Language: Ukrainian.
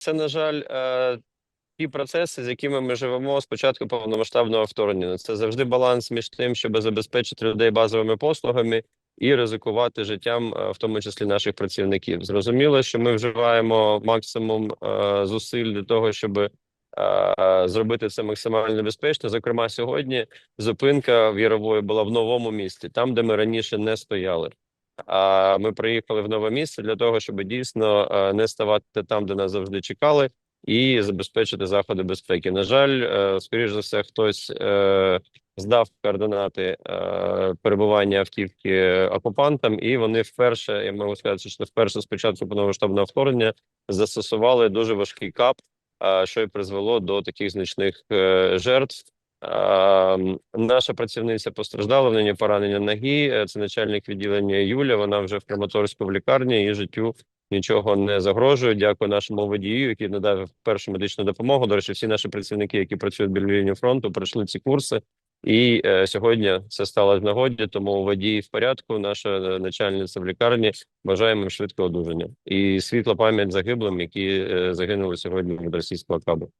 Це, на жаль, е, ті процеси, з якими ми живемо з початку повномасштабного вторгнення. Це завжди баланс між тим, щоб забезпечити людей базовими послугами і ризикувати життям, е, в тому числі наших працівників. Зрозуміло, що ми вживаємо максимум е, зусиль для того, щоб зробити це максимально безпечно. Зокрема, сьогодні зупинка в Ярової була в новому місті, там, де ми раніше не стояли. А ми приїхали в нове місце для того, щоб дійсно е, не ставати там, де нас завжди чекали, і забезпечити заходи безпеки. На жаль, е, скоріш за все, хтось е, здав координати перебування автівки окупантам, і вони вперше, я можу сказати, що вперше з початку повномасштабного вторгнення застосували дуже важкий кап, що й призвело до таких значних жертв. Е, наша працівниця постраждала в неї поранення ноги. е, Це начальник відділення Юля. Вона вже в Краматорську в лікарні її життю нічого не загрожує. Дякую нашому водію, який надав першу медичну допомогу. До речі, всі наші працівники, які працюють біля лінії фронту, пройшли ці курси. І е, сьогодні це стало в нагоді. Тому водій в порядку. Наша е, начальниця в лікарні. Бажаємо їм швидкого одужання і світла пам'ять загиблим, які е, загинули сьогодні від російського кабу.